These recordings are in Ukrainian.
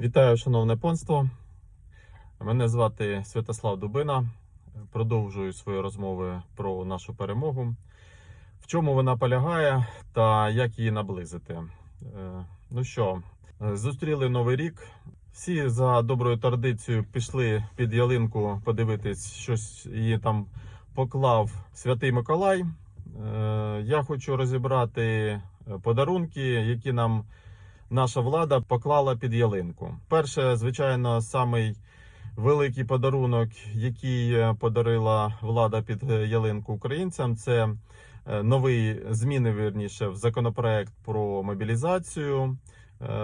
Вітаю, шановне панство. Мене звати Святослав Дубина. Продовжую свої розмови про нашу перемогу. В чому вона полягає та як її наблизити. Е, Ну що, зустріли новий рік. Всі за доброю традицією пішли під ялинку подивитись, щось її там поклав Святий Миколай. Е, Я хочу розібрати е, подарунки, які нам наша влада поклала під ялинку. Перше, звичайно, самий великий подарунок, який е, подарила влада під е, ялинку українцям, це е, новий зміни вірніше в законопроект про мобілізацію.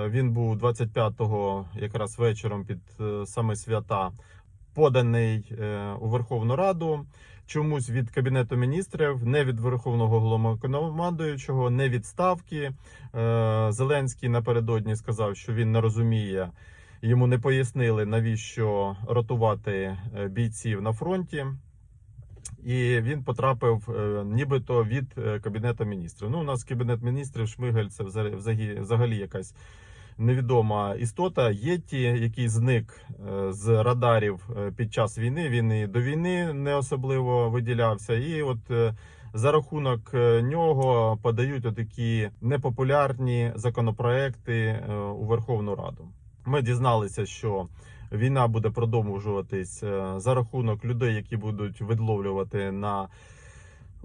Він був 25-го, якраз вечором під саме свята, поданий у Верховну Раду. Чомусь від кабінету міністрів, не від верховного головнокомандуючого, не від ставки. Е, Зеленський напередодні сказав, що він не розуміє. Йому не пояснили, навіщо ротувати е, бійців на фронті. І він потрапив е, нібито від кабінету міністрів. Ну, у нас кабінет міністрів Шмигаль це взагалі якась невідома істота. Єті, який зник е, з радарів е, під час війни. Він і до війни не особливо виділявся. І от е, за рахунок нього подають отакі непопулярні законопроекти у Верховну Раду. Ми дізналися, що війна буде продовжуватись за рахунок людей, які будуть відловлювати на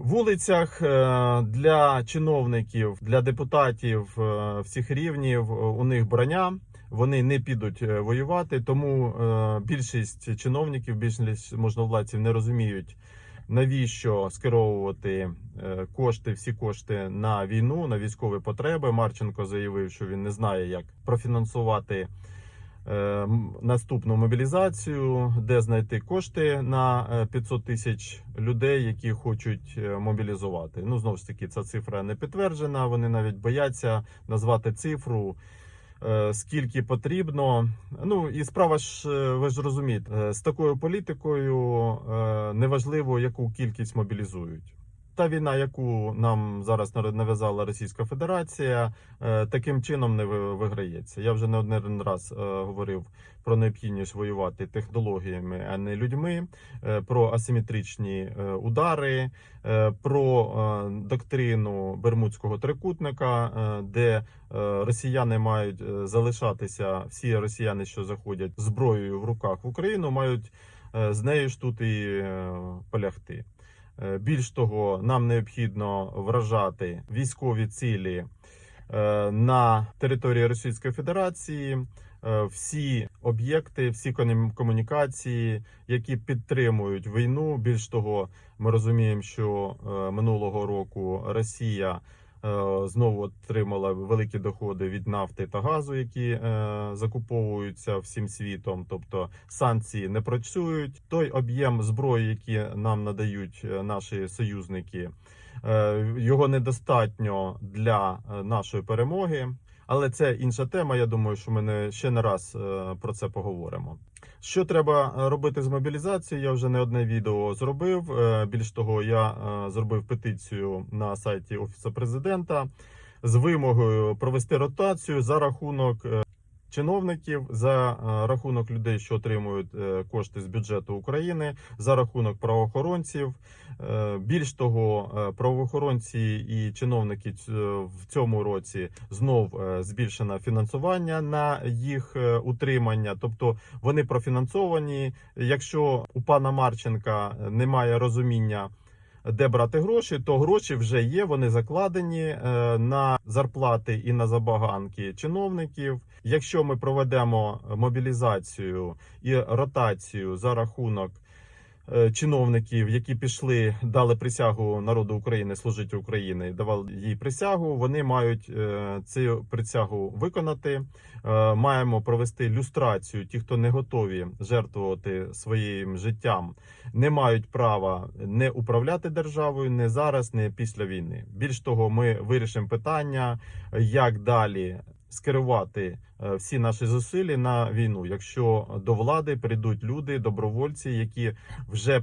вулицях Е, для чиновників, для депутатів е, всіх рівнів. е, У них броня. Вони не підуть воювати, тому більшість чиновників, більшість можновладців не розуміють, навіщо скеровувати кошти, всі кошти на війну, на військові потреби. Марченко заявив, що він не знає, як профінансувати наступну мобілізацію, де знайти кошти на е, 500 тисяч людей, які хочуть е, мобілізувати. Ну знову ж таки, ця цифра не підтверджена. Вони навіть бояться назвати цифру. е, Скільки потрібно, ну і справа ж е, ви ж розумієте, е, з такою політикою е, неважливо, яку кількість мобілізують. Та війна, яку нам зараз нав'язала Російська Федерація, е, таким чином не виграється. Я вже не один раз е, говорив про необхідність воювати технологіями, а не людьми, е, про асиметричні удари, про доктрину Бермудського трикутника, де росіяни мають залишатися, всі росіяни, що заходять зброєю в руках в Україну, мають з нею ж тут і полягти. Е, Більш того, нам необхідно вражати військові цілі е, на території Російської Федерації. е, Всі об'єкти, всі комунікації, які підтримують війну. Більш того, ми розуміємо, що минулого року Росія знову отримала великі доходи від нафти та газу, які е, закуповуються всім світом. Тобто санкції не працюють. Той об'єм зброї, який нам надають е, наші союзники, е, його недостатньо для е, нашої перемоги. Але це інша тема. Я думаю, що ми не ще не раз е, про це поговоримо. Що треба е, робити з мобілізацією? Я вже не одне відео зробив. Е, Більш того, я е, зробив петицію на сайті Офісу президента з вимогою провести ротацію за рахунок чиновників, за е, рахунок людей, що отримують е, кошти з бюджету України, за рахунок правоохоронців. Е, Більш того, правоохоронці і чиновники в цьому році знов збільшено фінансування на їх утримання, тобто вони профінансовані. Якщо у пана Марченка немає розуміння. Де брати гроші, то гроші вже є. Вони закладені е, на зарплати і на забаганки чиновників. Якщо ми проведемо мобілізацію і ротацію за рахунок чиновників, які пішли, дали присягу народу України служити Україні, давали їй присягу. Вони мають е, цю присягу виконати. Е, Маємо провести люстрацію. Ті, хто не готові жертвувати своїм життям, не мають права не управляти державою не зараз, не після війни. Більш того, ми вирішимо питання, як далі скерувати е, всі наші зусилля на війну, якщо до влади прийдуть люди, добровольці, які вже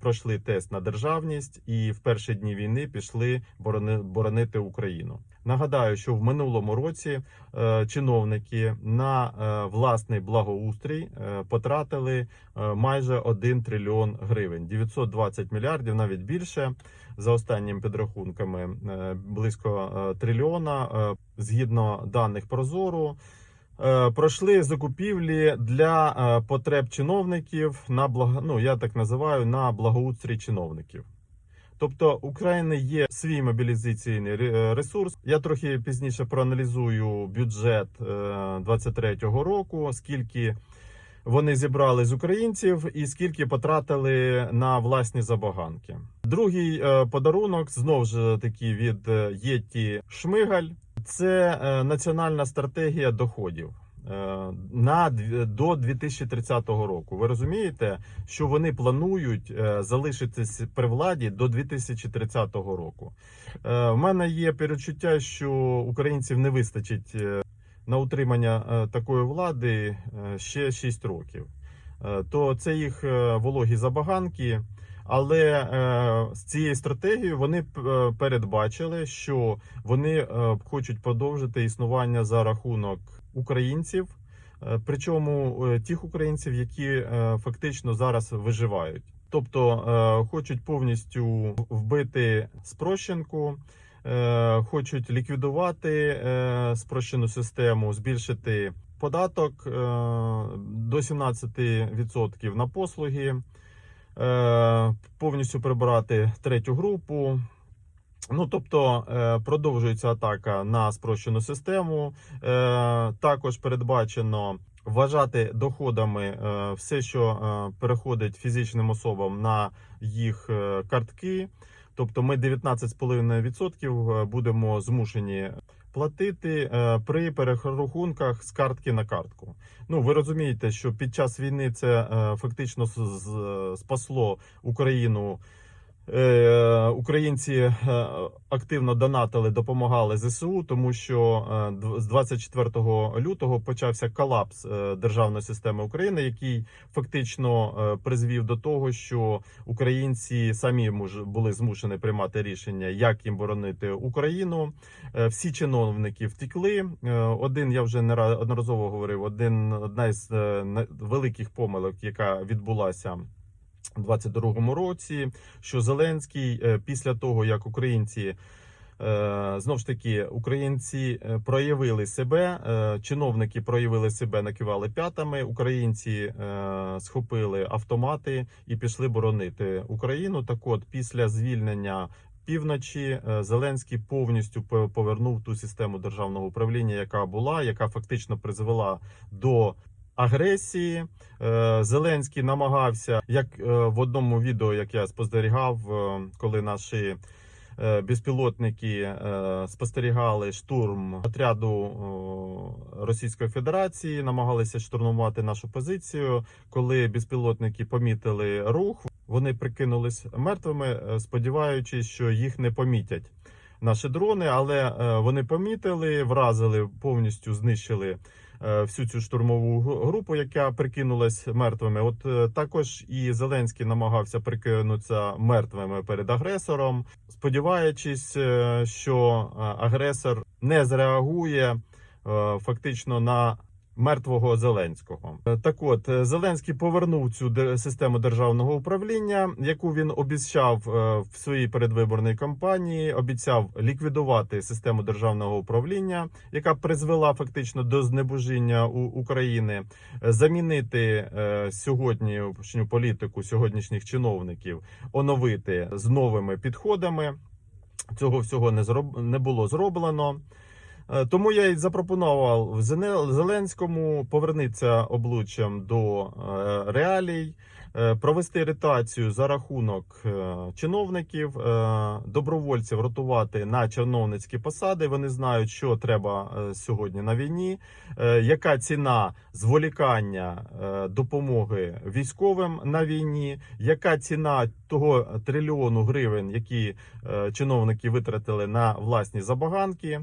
пройшли тест на державність і в перші дні війни пішли борони- боронити Україну. Нагадаю, що в минулому році е, чиновники на е, власний благоустрій потратили майже 1 трильйон гривень, 920 мільярдів, навіть більше. За останніми підрахунками е, близько е, трильйона. Е, Згідно даних Прозору, пройшли закупівлі для потреб чиновників на благо, ну я так називаю на благоустрій чиновників. Тобто України є свій мобілізаційний ресурс. Я трохи пізніше проаналізую бюджет 23-го року, скільки вони зібрали з українців і скільки потратили на власні забаганки. Другий е, подарунок знов ж таки від е, Єті Шмигаль. Це е, національна стратегія доходів. На до 2030 року ви розумієте, що вони планують залишитись при владі до 2030 року. В мене є перечуття, що українців не вистачить на утримання е, такої влади е, ще 6 років. Е, То це їх вологі забаганки. Але з цією стратегією вони передбачили, що вони хочуть продовжити існування за рахунок українців, причому тих українців, які фактично зараз виживають. Тобто хочуть повністю вбити спрощенку, хочуть ліквідувати е, спрощену систему, збільшити податок е, до 17% на послуги, е, повністю прибрати третю групу. Ну, тобто е, продовжується атака на спрощену систему. Е, також передбачено вважати доходами е, все, що е, переходить фізичним особам на їх е, картки. Тобто ми 19,5% будемо змушені платити е, при перерахунках з картки на картку. Ну ви розумієте, що під час війни це е, фактично спасло Україну. Е, Українці е, активно донатили, допомагали ЗСУ, тому що е, з 24 лютого почався колапс державної системи України, який фактично призвів до того, що українці самі були змушені приймати рішення, як їм боронити Україну. Всі чиновники втекли. Е, Один я вже неодноразово говорив. Один одна із великих помилок, яка відбулася. У 22-му році, що Зеленський е, після того, як українці е, знов ж таки українці е, проявили себе, чиновники проявили себе, накивали п'ятами. Українці схопили автомати і пішли боронити Україну. Так, от після звільнення. Півночі Зеленський повністю по- повернув ту систему державного управління, яка була, яка фактично призвела до агресії. Е, Зеленський намагався, як е, в одному відео, як я спостерігав, е, коли наші безпілотники спостерігали штурм отряду Російської Федерації, намагалися штурмувати нашу позицію. Коли безпілотники помітили рух, вони прикинулись мертвими, сподіваючись, що їх не помітять. Наші дрони, але е, вони помітили, вразили, повністю знищили е, всю цю штурмову групу, яка прикинулась мертвими. От е, також і Зеленський намагався прикинутися мертвими перед агресором, сподіваючись, що агресор не зреагує фактично на. Мертвого Зеленського Е, так, от е, Зеленський повернув цю систему державного управління, яку він обіцяв е, в своїй передвиборній кампанії. Обіцяв ліквідувати систему державного управління, яка призвела фактично до знебожіння України, замінити сьогоднішню політику сьогоднішніх чиновників, оновити з новими підходами. Цього всього не зроб... не було зроблено. Е, Тому я й запропонував Зеленському повернутися обличчям до е, реалій, е, провести ретацію за рахунок чиновників, добровольців ротувати на чиновницькі посади. Вони знають, що треба сьогодні на війні, яка ціна зволікання допомоги військовим на війні, яка ціна того трильйону гривень, які чиновники витратили на власні забаганки.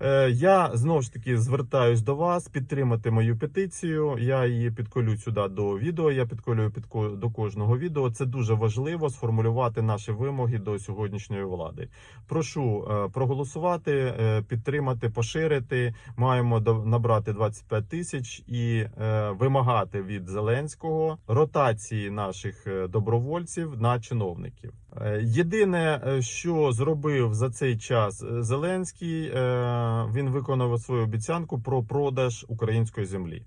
Е, Я знову ж таки звертаюсь до вас підтримати мою петицію. Я її підколю сюди до відео. Я підколюю під до кожного відео. Це дуже важливо сформулювати наші вимоги до сьогоднішньої влади. Прошу е, проголосувати, е, підтримати, поширити. Маємо набрати 25 тисяч і вимагати від Зеленського ротації наших добровольців на чиновників. Е, Єдине, е, що зробив за цей час е, Зеленський, він виконав свою обіцянку про продаж української землі.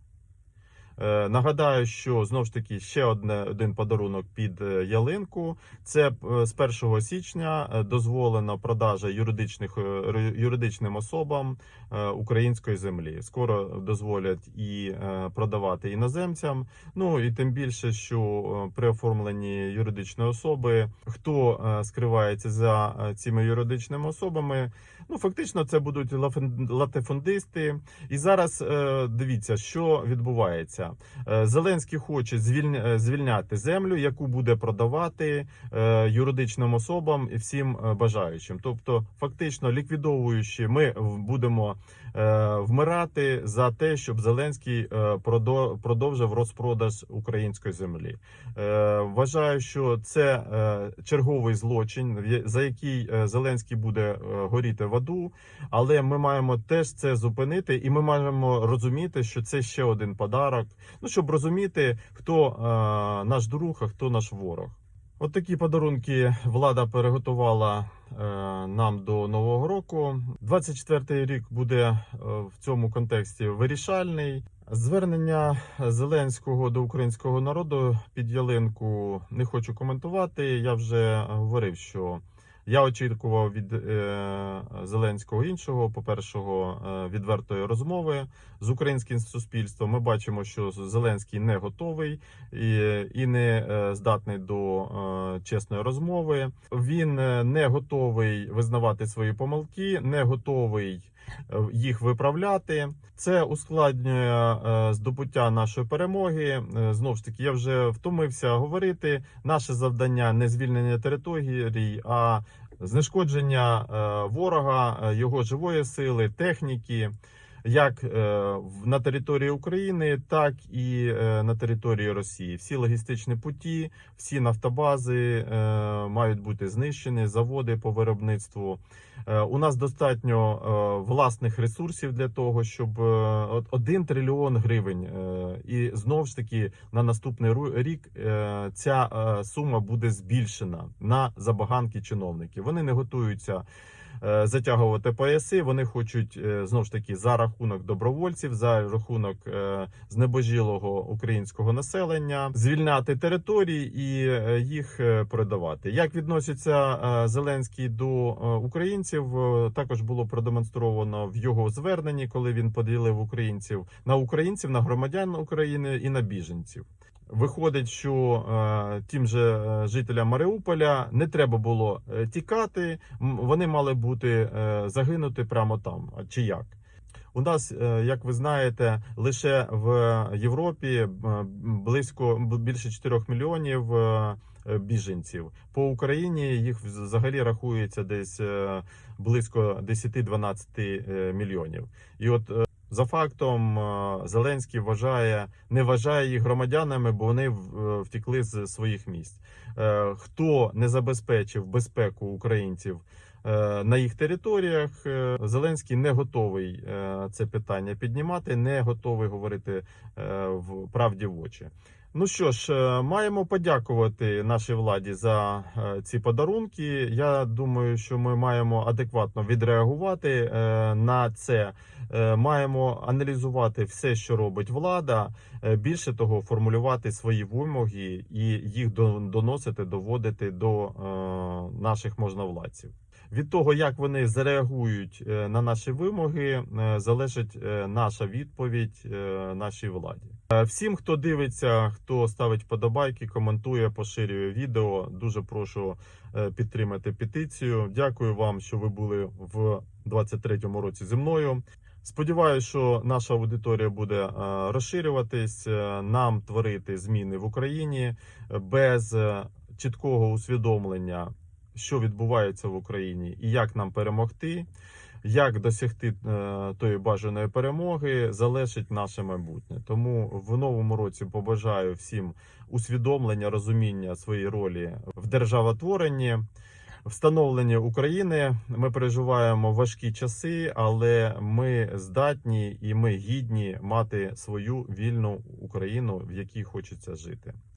Е, Нагадаю, що знову ж таки ще одне один подарунок під е, ялинку. Це е, з 1 січня дозволена продажа юридичних юридичним особам української землі. Скоро дозволять і продавати іноземцям. Ну і тим більше, що при оформленні юридичної особи, хто скривається за цими юридичними особами, ну фактично це будуть латифундисти. І зараз дивіться, що відбувається. Е, Зеленський хоче е, звільняти землю, яку буде продавати е, юридичним особам і всім бажаючим. Тобто, фактично ліквідовуючи, ми будемо вмирати за те, щоб Зеленський продовжив розпродаж української землі. Вважаю, що це черговий злочин, за який Зеленський буде горіти в аду. Але ми маємо теж це зупинити, і ми маємо розуміти, що це ще один подарок. Ну щоб розуміти, хто е, наш друг, а хто наш ворог. От такі подарунки влада переготувала е, нам до нового року. 24-й рік буде е, в цьому контексті вирішальний. Звернення Зеленського до українського народу під ялинку не хочу коментувати. Я вже говорив, що я очікував від е, Зеленського іншого, по-першого, е, відвертої розмови з українським суспільством. Ми бачимо, що Зеленський не готовий і, не е, здатний до чесної розмови. Він не готовий визнавати свої помилки, не готовий їх виправляти. Це ускладнює е, здобуття нашої перемоги. Е, Знову ж таки, я вже втомився говорити. Наше завдання не звільнення територій, а знешкодження е, ворога, е, його живої сили, техніки. Як е, на території України, так і е, на території Росії. Всі логістичні путі, всі нафтобази е, мають бути знищені, заводи по виробництву. У нас достатньо власних ресурсів для того, щоб 1 трильйон гривень. І знову ж таки на наступний рік ця сума буде збільшена на забаганки чиновників. Вони не готуються. Е, Затягувати пояси, вони хочуть е, знову ж таки за рахунок добровольців, за рахунок е, знебожілого українського населення, звільняти території і їх продавати. Як відноситься Зеленський до українців, також було продемонстровано в його зверненні, коли він поділив українців на українців, на громадян України і на біженців. Виходить, що е, тим же е, жителям Маріуполя не треба було е, тікати, вони мали бути загинути прямо там. Чи як? У нас, як ви знаєте, лише в Європі близько більше 4 мільйонів біженців. По Україні їх взагалі рахується десь близько 10-12 е, мільйонів. І от за фактом е, Зеленський вважає, не вважає їх громадянами, бо вони е, з своїх місць. Е, Хто не забезпечив безпеку українців на їх територіях, Зеленський не готовий це питання піднімати, не готовий говорити в правді в очі. Ну що ж, е, маємо подякувати нашій владі за е, ці подарунки. Я думаю, що ми маємо адекватно відреагувати е, на це. Маємо аналізувати все, що робить влада. Більше того, формулювати свої вимоги і їх до- доносити, доводити до наших можновладців. Від того, як вони зареагують на наші вимоги, залежить наша відповідь нашій владі. Е, Всім, хто дивиться, хто ставить вподобайки, коментує, поширює відео. Дуже прошу е, підтримати петицію. Дякую вам, що ви були в 23-му році зі мною. Сподіваюся, що наша аудиторія буде е, розширюватись, нам творити зміни в Україні без чіткого усвідомлення, що відбувається в Україні і як нам перемогти. Як досягти е, тої бажаної перемоги, залежить наше майбутнє. Тому в новому році побажаю всім усвідомлення, розуміння своєї ролі в державотворенні. Встановлення України ми переживаємо важкі часи, але ми здатні і ми гідні мати свою вільну Україну, в якій хочеться жити.